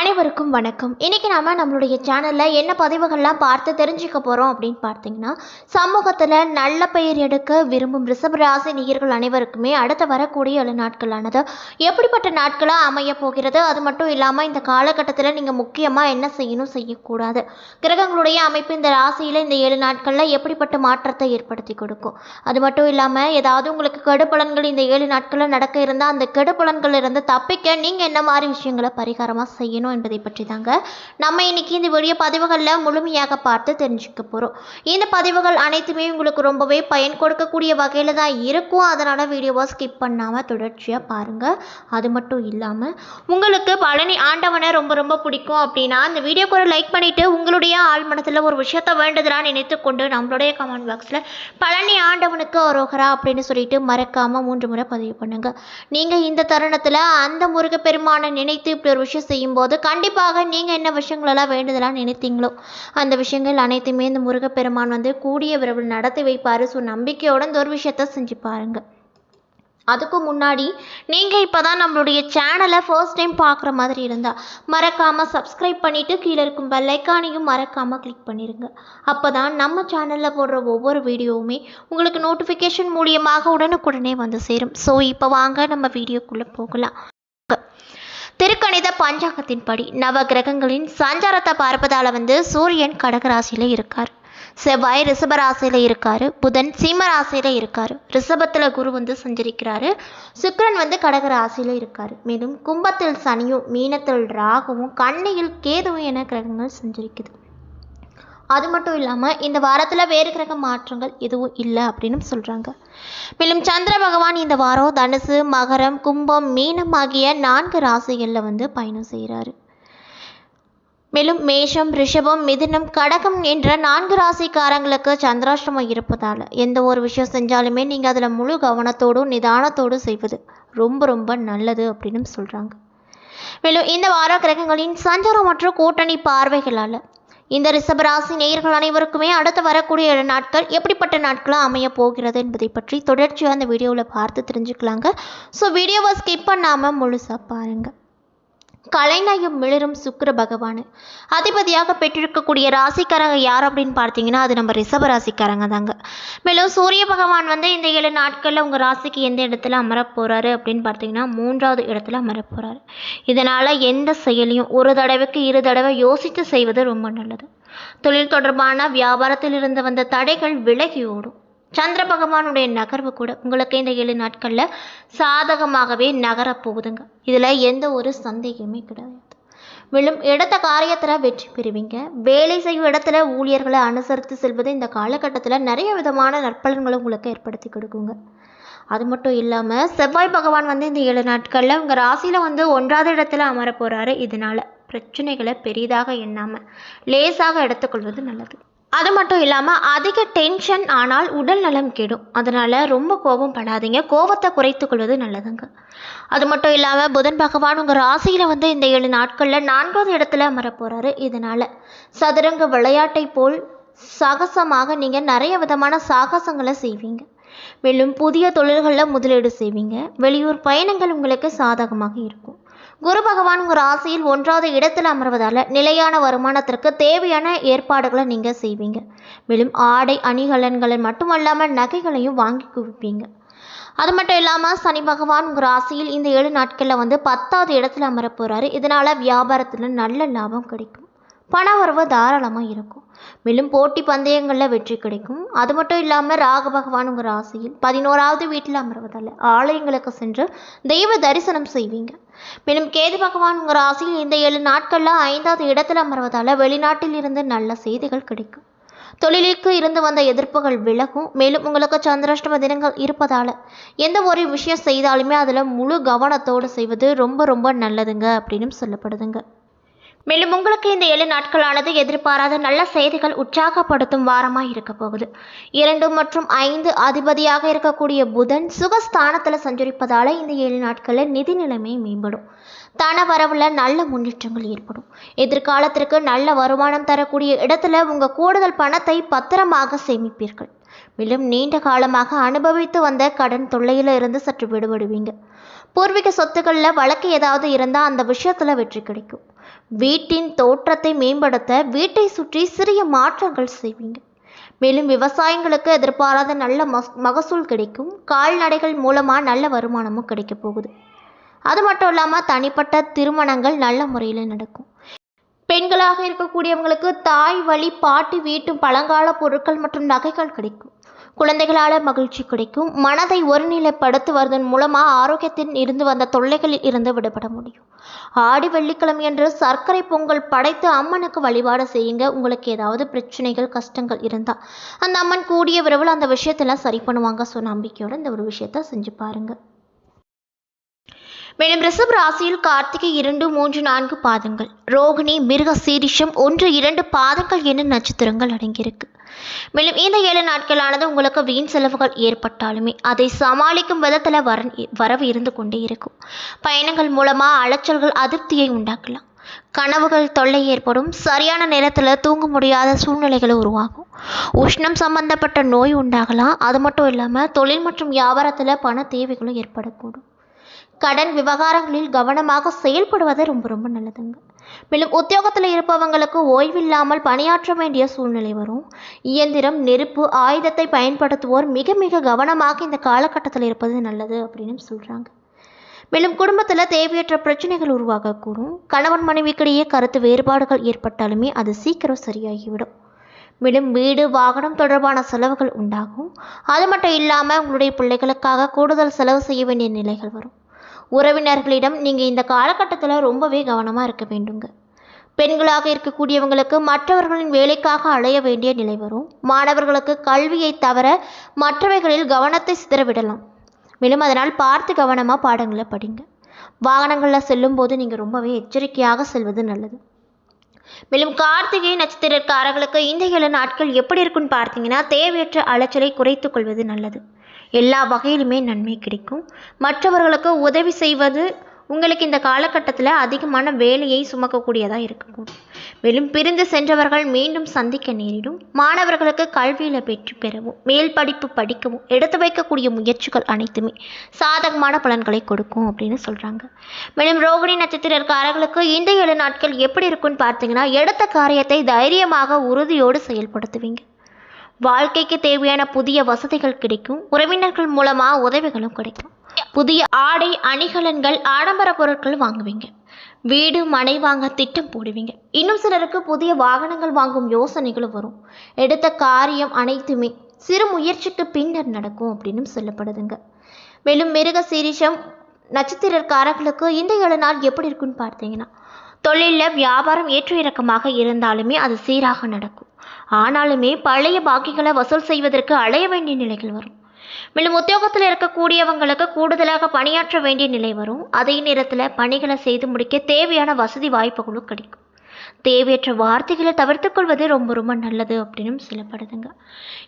அனைவருக்கும் வணக்கம். இன்றைக்கி நாம் நம்மளுடைய சேனலில் என்ன பதிவுகள்லாம் பார்த்து தெரிஞ்சுக்க போகிறோம் அப்படின்னு பார்த்தீங்கன்னா சமூகத்தில் நல்ல பெயர் எடுக்க விரும்பும் ரிஷபராசி நேயர்கள் அனைவருக்குமே அடுத்து வரக்கூடிய நாட்களானது. எப்படிப்பட்ட நாட்களாக அமைய போகிறது? அது மட்டும் இல்லாமல் இந்த காலகட்டத்தில் நீங்கள் முக்கியமாக என்ன செய்யணும் செய்யக்கூடாது. கிரகங்களுடைய அமைப்பு இந்த ராசியில் இந்த ஏழு நாட்களில் எப்படிப்பட்ட மாற்றத்தை ஏற்படுத்தி கொடுக்கும்? அது மட்டும் இல்லாமல் ஏதாவது உங்களுக்கு கெடுபலன்கள் இந்த ஏழு நாட்களில் நடக்க இருந்தால் அந்த கெடுபலன்கள் இருந்து தப்பிக்க நீங்கள் என்ன மாதிரி விஷயங்களை பரிகாரமாக செய்யணும்? என்பதை பற்றி தாங்க நம்ம இன்னைக்கு இந்த வீடியோ பதிவுகளில் முழுமையாக பார்த்து தெரிஞ்சுக்க போகிறோம் இந்த பதிவுகள் அனைத்துமே உங்களுக்கு ரொம்பவே பயன் கொடுக்கக்கூடிய வகையில் தான் இருக்கும். அதனால் வீடியோவை ஸ்கிப் பண்ணாமல் தொடர்ச்சியாக பாருங்கள் அது மட்டும் இல்லாமல் உங்களுக்கு பழனி ஆண்டவனை ரொம்ப ரொம்ப பிடிக்கும் அப்படின்னா அந்த வீடியோக்கு ஒரு லைக் பண்ணிவிட்டு உங்களுடைய ஆள் மனத்தில் ஒரு விஷயத்தை வேண்டுதலாக நினைத்து கொண்டு நம்மளுடைய கமெண்ட் பாக்ஸில் பழனி ஆண்டவனுக்கு அரோகரா அப்படின்னு சொல்லிட்டு மறக்காமல் மூன்று முறை பதிவு பண்ணுங்க. நீங்கள் இந்த தருணத்தில் அந்த முருகப்பெருமானை நினைத்து இப்படி ஒரு விஷயம் செய்யும்போது கண்டிப்பாக நீங்கள் என்ன விஷயங்களெல்லாம் வேண்டுதலாம் நினைத்தீங்களோ அந்த விஷயங்கள் அனைத்துமே இந்த முருகப்பெருமான் வந்து கூடிய விரைவில் நடத்தி வைப்பார். ஸோ நம்பிக்கையோட இந்த ஒரு விஷயத்த செஞ்சு பாருங்க. அதுக்கு முன்னாடி நீங்கள் இப்போ தான் நம்மளுடைய சேனலை ஃபர்ஸ்ட் டைம் பார்க்குற மாதிரி இருந்தால் மறக்காமல் சப்ஸ்கிரைப் பண்ணிவிட்டு கீழே இருக்கும் பெல்லைக்கானையும் மறக்காமல் கிளிக் பண்ணிடுங்க அப்போ தான் நம்ம சேனலில் போடுற ஒவ்வொரு வீடியோவுமே உங்களுக்கு நோட்டிஃபிகேஷன் மூலியமாக உடனுக்குடனே வந்து சேரும். ஸோ இப்போ வாங்க நம்ம வீடியோக்குள்ளே போகலாம். திருக்கணித பஞ்சாங்கத்தின்படி நவ கிரகங்களின் சஞ்சாரத்தை பார்ப்பதால் வந்து சூரியன் கடகராசியில் இருக்கார். செவ்வாய் ரிஷபராசியில் இருக்கார். புதன் சீமராசியில் இருக்கார். ரிஷபத்தில் குரு வந்து சஞ்சரிக்கிறாரு. சுக்கரன் வந்து கடக ராசியில் இருக்கார். மேலும் கும்பத்தில் சனியும் மீனத்தில் ராகுவும் கண்ணியில் கேதுவும் என கிரகங்கள் சஞ்சரிக்குது. அது மட்டும் இல்லாமல் இந்த வாரத்தில் வேறு கிரக மாற்றங்கள் எதுவும் இல்லை அப்படின்னு சொல்கிறாங்க மேலும் சந்திர பகவான் இந்த வாரம் தனுசு மகரம் கும்பம் மீனம் ஆகிய நான்கு ராசிகளில் வந்து பயணம் செய்கிறாரு மேலும் மேஷம் ரிஷபம் மிதுனம் கடகம் என்ற நான்கு ராசிக்காரங்களுக்கு சந்திராஷ்டமம் இருப்பதால் எந்த ஒரு விஷயம் செஞ்சாலுமே நீங்கள் அதில் முழு கவனத்தோடும் நிதானத்தோடும் செய்வது ரொம்ப ரொம்ப நல்லது அப்படின்னு சொல்கிறாங்க மேலும் இந்த வார கிரகங்களின் சஞ்சாரம் மற்றும் கூட்டணி பார்வைகளால் இந்த ரிஷபராசி நேயர்கள் அனைவருக்குமே அடுத்து வரக்கூடிய நாட்கள் எப்படிப்பட்ட நாட்களாக அமைய போகிறது என்பதை பற்றி தொடர்ச்சியாக அந்த வீடியோவில் பார்த்து தெரிஞ்சுக்கலாங்க. ஸோ வீடியோவை ஸ்கிப் பண்ணாமல் முழுசாக பாருங்கள் கலைநயம் மிளிரும் சுக்கர பகவான். அதிபதியாக பெற்றிருக்கக்கூடிய ராசிக்காரங்க யார் அப்படின்னு பார்த்தீங்கன்னா அது நம்ம ரிஷப ராசிக்காரங்க தாங்க. மேலும் சூரிய பகவான் வந்து இந்த ஏழு நாட்களில் உங்கள் ராசிக்கு எந்த இடத்துல அமரப் போகிறாரு அப்படின்னு பார்த்தீங்கன்னா மூன்றாவது இடத்துல அமரப்போகிறாரு இதனால் எந்த செயலையும் ஒரு தடவைக்கு இரு தடவை யோசித்து செய்வது ரொம்ப நல்லது. தொழில் தொடர்பான வியாபாரத்தில் இருந்து வந்த தடைகள் விலகி ஓடும். சந்திர பகவானுடைய நகர்வு கூட உங்களுக்கு இந்த ஏழு நாட்களில் சாதகமாகவே நகரப் போகுதுங்க. இதில் எந்த ஒரு சந்தேகமே கிடையாது. மேலும் எடுத்த காரியத்தில் வெற்றி பெறுவீங்க. வேலை செய்யும் இடத்துல ஊழியர்களை அனுசரித்து செல்வது இந்த காலகட்டத்தில் நிறைய விதமான நற்பலன்களை உங்களுக்கு ஏற்படுத்தி கொடுக்குங்க. அது மட்டும் இல்லாமல் செவ்வாய் பகவான் வந்து இந்த ஏழு நாட்களில் உங்கள் ராசியில் வந்து ஒன்றாவது இடத்துல அமர போகிறாரு இதனால் பிரச்சனைகளை பெரிதாக எண்ணாமல் லேசாக எடுத்துக்கொள்வது நல்லது. அது மட்டும் இல்லாமல் அதிக டென்ஷன் ஆனால் உடல் நலம் கெடும். அதனால் ரொம்ப கோபம் படாதீங்க. கோபத்தை குறைத்து கொள்வது நல்லதுங்க. அது மட்டும் இல்லாமல் புதன் பகவான் உங்கள் ராசியில் வந்து இந்த ஏழு நாட்களில் நான்காவது இடத்துல அமரப்போகிறாரு இதனால் சதுரங்க விளையாட்டை போல் சாகசமாக நீங்கள் நிறைய விதமான சாகசங்களை செய்வீங்க. மேலும் புதிய தொழில்களில் முதலீடு செய்வீங்க. வெளியூர் பயணங்கள் உங்களுக்கு சாதகமாக இருக்கும். குரு பகவான் உங்கள் ராசியில் ஒன்றாவது இடத்தில் அமர்வதால் நிலையான வருமானத்திற்கு தேவையான ஏற்பாடுகளை நீங்கள் செய்வீங்க. மேலும் ஆடை அணிகலன்களை மட்டுமல்லாமல் நகைகளையும் வாங்கி குவிப்பீங்க. அது மட்டும் இல்லாமல் சனி பகவான் உங்கள் ராசியில் இந்த ஏழு நாட்களில் வந்து பத்தாவது இடத்துல அமர போகிறாரு இதனால் வியாபாரத்தில் நல்ல லாபம் கிடைக்கும். பண வரவு தாராளமாக இருக்கும். மேலும் போட்டி பந்தயங்களில் வெற்றி கிடைக்கும். அது மட்டும் இல்லாமல் ராக பகவானுங்கிற ஆசையில் பதினோராவது வீட்டில் அமர்வதால் ஆலயங்களுக்கு சென்று தெய்வ தரிசனம் செய்வீங்க. மேலும் கேது பகவானுங்கிற ஆசையில் இந்த ஏழு நாட்களில் ஐந்தாவது இடத்தில் அமர்வதால் வெளிநாட்டில் இருந்து நல்ல செய்திகள் கிடைக்கும். தொழிலுக்கு இருந்து வந்த எதிர்ப்புகள் விலகும். மேலும் உங்களுக்கு சந்திராஷ்டம தினங்கள் இருப்பதால் எந்த ஒரு விஷயம் செய்தாலுமே அதில் முழு கவனத்தோடு செய்வது ரொம்ப ரொம்ப நல்லதுங்க அப்படின்னு சொல்லப்படுதுங்க. மேலும் உங்களுக்கு இந்த ஏழு நாட்களானது எதிர்பாராத நல்ல செய்திகள் உற்சாகப்படுத்தும் வாரமாக இருக்க போகுது. இரண்டு மற்றும் ஐந்து அதிபதியாக இருக்கக்கூடிய புதன் சுகஸ்தானத்தில் சஞ்சரிப்பதால் இந்த ஏழு நாட்களில் நிதி நிலைமை மேம்படும். தன வரவில் நல்ல முன்னேற்றங்கள் ஏற்படும். எதிர்காலத்திற்கு நல்ல வருமானம் தரக்கூடிய இடத்துல உங்கள் கூடுதல் பணத்தை பத்திரமாக சேமிப்பீர்கள். மேலும் நீண்ட காலமாக அனுபவித்து வந்த கடன் தொல்லையில் இருந்து சற்று விடுபடுவீங்க. பூர்வீக சொத்துக்களில் வழக்கு ஏதாவது இருந்தால் அந்த விஷயத்தில் வெற்றி கிடைக்கும். வீட்டின் தோற்றத்தை மேம்படுத்த வீட்டை சுற்றி சிறிய மாற்றங்கள் செய்வீங்க. மேலும் விவசாயிங்களுக்கு எதிர்பாராத நல்ல மஸ் மகசூல் கிடைக்கும். கால்நடைகள் மூலமாக நல்ல வருமானமும் கிடைக்க போகுது. அது மட்டும் இல்லாமல் தனிப்பட்ட திருமணங்கள் நல்ல முறையில் நடக்கும். பெண்களாக இருக்கக்கூடியவங்களுக்கு தாய் வழி பாட்டி வீட்டு பழங்கால பொருட்கள் மற்றும் நகைகள் கிடைக்கும். குழந்தைகளால் மகிழ்ச்சி கிடைக்கும். மனதை ஒருநிலைப்படுத்துவதன் மூலமாக ஆரோக்கியத்தில் இருந்து வந்த தொல்லைகளில் இருந்து விடுபட முடியும். ஆடி வெள்ளிக்கிழமை என்று சர்க்கரை பொங்கல் படைத்து அம்மனுக்கு வழிபாடு செய்யுங்க. உங்களுக்கு ஏதாவது பிரச்சனைகள் கஷ்டங்கள் இருந்தால் அந்த அம்மன் கூடிய விரைவில் அந்த விஷயத்தெல்லாம் சரி பண்ணுவாங்க. ஸோ நம்பிக்கையோட இந்த ஒரு விஷயத்த செஞ்சு பாருங்கள் மேலும் ரிஷப் ராசியில் கார்த்திகை இரண்டு மூன்று நான்கு பாதங்கள். ரோகிணி மிருக சீரிஷம் ஒன்று இரண்டு பாதங்கள் என நட்சத்திரங்கள் அடங்கியிருக்கு. மேலும் இந்த ஏழு நாட்களானது உங்களுக்கு வீண் செலவுகள் ஏற்பட்டாலுமே அதை சமாளிக்கும் விதத்தில் வர வரவு இருந்து கொண்டே இருக்கும். பயணங்கள் மூலமாக அலைச்சல்கள் அதிருப்தியை உண்டாக்கலாம். கனவுகள் தொல்லை ஏற்படும். சரியான நேரத்தில் தூங்க முடியாத சூழ்நிலைகள் உருவாகும். உஷ்ணம் சம்பந்தப்பட்ட நோய் உண்டாகலாம். அது மட்டும் இல்லாமல் தொழில் மற்றும் வியாபாரத்தில் பண தேவைகளும் ஏற்படக்கூடும். கடன் விவகாரங்களில் கவனமாக செயல்படுவது ரொம்ப ரொம்ப நல்லதுங்க. மேலும் உத்தியோகத்தில் இருப்பவங்களுக்கு ஓய்வில்லாமல் பணியாற்ற வேண்டிய சூழ்நிலை வரும். இயந்திரம் நெருப்பு ஆயுதத்தை பயன்படுத்துவோர் மிக மிக கவனமாக இந்த காலகட்டத்தில் இருப்பது நல்லது அப்படின்னு சொல்கிறாங்க மேலும் குடும்பத்தில் தேவையற்ற பிரச்சனைகள் உருவாகக்கூடும். கணவன் மனைவிக்கிடையே கருத்து வேறுபாடுகள் ஏற்பட்டாலுமே அது சீக்கிரம் சரியாகிவிடும். மேலும் வீடு வாகனம் தொடர்பான செலவுகள் உண்டாகும். அது மட்டும் இல்லாமல் உங்களுடைய பிள்ளைகளுக்காக கூடுதல் செலவு செய்ய வேண்டிய நிலைகள் வரும். உறவினர்களிடம் நீங்கள் இந்த காலகட்டத்தில் ரொம்பவே கவனமாக இருக்க வேண்டுங்க. பெண்களாக இருக்கக்கூடியவங்களுக்கு மற்றவர்களின் வேலைக்காக அலைய வேண்டிய நிலை வரும். மாணவர்களுக்கு கல்வியை தவிர மற்றவைகளில் கவனத்தை சிதறவிடலாம் மேலும் அதனால் பார்த்து கவனமாக பாடங்களை படிங்க. வாகனங்களில் செல்லும்போது நீங்கள் ரொம்பவே எச்சரிக்கையாக செல்வது நல்லது. மேலும் கார்த்திகை நட்சத்திரக்காரர்களுக்கு இந்த ஏழு நாட்கள் எப்படி இருக்குன்னு பார்த்தீங்கன்னா தேவையற்ற அலைச்சலை குறைத்துக் கொள்வது நல்லது. எல்லா வகையிலுமே நன்மை கிடைக்கும். மற்றவர்களுக்கு உதவி செய்வது உங்களுக்கு இந்த காலகட்டத்தில் அதிகமான வேலையை சுமக்கக்கூடியதாக இருக்கக்கூடும். மேலும் பிரிந்து சென்றவர்கள் மீண்டும் சந்திக்க நேரிடும். மாணவர்களுக்கு கல்வியில் வெற்றி பெறவும் மேல் படிப்பு படிக்கவும் எடுத்து வைக்கக்கூடிய முயற்சிகள் அனைத்துமே சாதகமான பலன்களை கொடுக்கும் அப்படின்னு சொல்கிறாங்க மேலும் ரோகிணி நட்சத்திரக்காரர்களுக்கு இந்த ஏழு நாட்கள் எப்படி இருக்குன்னு பார்த்தீங்கன்னா எடுத்த காரியத்தை தைரியமாக உறுதியோடு செயல்படுத்துவீங்க. வாழ்க்கைக்கு தேவையான புதிய வசதிகள் கிடைக்கும். உறவினர்கள் மூலமாக உதவிகளும் கிடைக்கும். புதிய ஆடை அணிகலன்கள் ஆடம்பர பொருட்கள் வாங்குவீங்க. வீடு மனை வாங்க திட்டம் போடுவீங்க. இன்னும் சிலருக்கு புதிய வாகனங்கள் வாங்கும் யோசனைகளும் வரும். எடுத்த காரியம் அனைத்துமே சிறு முயற்சிக்கு பின்னர் நடக்கும் அப்படின்னு சொல்லப்படுதுங்க. மேலும் மிருக சீரிஷம் நட்சத்திரக்காரர்களுக்கு இந்த ஏழு நாள் எப்படி இருக்குன்னு பார்த்தீங்கன்னா தொழிலில் வியாபாரம் ஏற்ற இறக்கமாக இருந்தாலுமே அது சீராக நடக்கும். ஆனாலுமே பழைய பாக்கிகளை வசூல் செய்வதற்கு அலைய வேண்டிய நிலைகள் வரும். மேலும் உத்தியோகத்தில் இருக்கக்கூடியவங்களுக்கு கூடுதலாக பணியாற்ற வேண்டிய நிலை வரும். அதே நேரத்தில் பணிகளை செய்து முடிக்க தேவையான வசதி வாய்ப்புகளும் கிடைக்கும். தேவையற்ற வார்த்தைகளை தவிர்த்து கொள்வது ரொம்ப ரொம்ப நல்லது அப்படின்னு சொல்லப்படுதுங்க.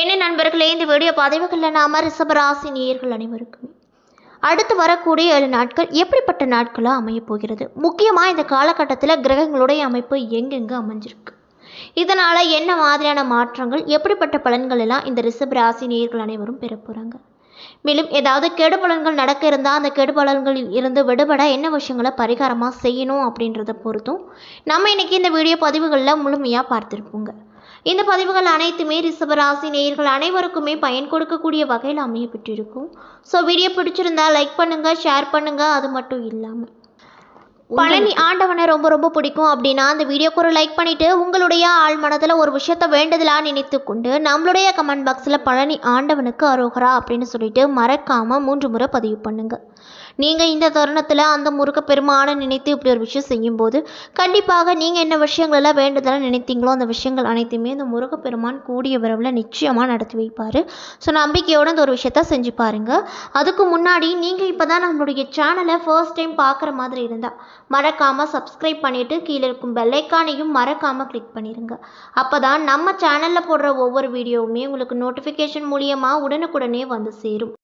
என்ன நண்பர்களே இந்த வீடியோ பதிவுகளில் நாம ரிஷபராசி நேயர்கள் அனைவருக்குமே அடுத்து வரக்கூடிய ஏழு நாட்கள் எப்படிப்பட்ட நாட்களாக அமையப் போகிறது? முக்கியமாக இந்த காலகட்டத்தில் கிரகங்களுடைய அமைப்பு எங்கெங்கே அமைஞ்சிருக்கு? இதனால் என்ன மாதிரியான மாற்றங்கள் எப்படிப்பட்ட பலன்கள் எல்லாம் இந்த ரிஷப் ராசி நேயர்கள் அனைவரும் பெற போகிறாங்க மேலும் ஏதாவது கெடு பலன்கள் நடக்க இருந்தால் அந்த கெடு பலன்களில் இருந்து விடுபட என்ன விஷயங்களை பரிகாரமாக செய்யணும் அப்படின்றத பொறுத்தும் நம்ம இன்றைக்கி இந்த வீடியோ பதிவுகளில் முழுமையாக பார்த்துருப்போங்க. இந்த பதிவுகள் அனைத்துமே ரிஷபராசி நேயர்கள் அனைவருக்குமே பயன் கொடுக்கக்கூடிய வகையில் அமைய பெற்றிருக்கும். ஸோ வீடியோ பிடிச்சிருந்தா லைக் பண்ணுங்கள் ஷேர் பண்ணுங்கள் அது மட்டும் இல்லாமல் பழனி ஆண்டவனை ரொம்ப ரொம்ப பிடிக்கும் அப்படின்னா அந்த வீடியோக்கு ஒரு லைக் பண்ணிவிட்டு உங்களுடைய ஆள் மனதில் ஒரு விஷயத்த வேண்டுதலாக நினைத்து கொண்டு நம்மளுடைய கமெண்ட் பாக்ஸில் பழனி ஆண்டவனுக்கு அரோகரா அப்படின்னு சொல்லிட்டு மறக்காமல் மூன்று முறை பதிவு பண்ணுங்கள் நீங்கள் இந்த தருணத்தில் அந்த முருக பெருமானை நினைத்து இப்படி ஒரு விஷயம் செய்யும்போது கண்டிப்பாக நீங்கள் என்ன விஷயங்களெல்லாம் வேண்டுதலாக நினைத்தீங்களோ அந்த விஷயங்கள் அனைத்துமே இந்த முருகப்பெருமான் கூடிய விரைவில் நிச்சயமாக நடத்தி வைப்பார். ஸோ நம்பிக்கையோடு அந்த ஒரு விஷயத்த செஞ்சு பாருங்கள் அதுக்கு முன்னாடி நீங்கள் இப்போ தான் நம்மளுடைய சேனலை ஃபர்ஸ்ட் டைம் பார்க்குற மாதிரி இருந்தால் மறக்காமல் சப்ஸ்கிரைப் பண்ணிவிட்டு கீழே இருக்கும் பெல்லைக்கானையும் மறக்காமல் கிளிக் பண்ணிடுங்க அப்போ தான் நம்ம சேனலில் போடுற ஒவ்வொரு வீடியோவுமே உங்களுக்கு நோட்டிஃபிகேஷன் மூலியமாக உடனுக்குடனே வந்து சேரும்.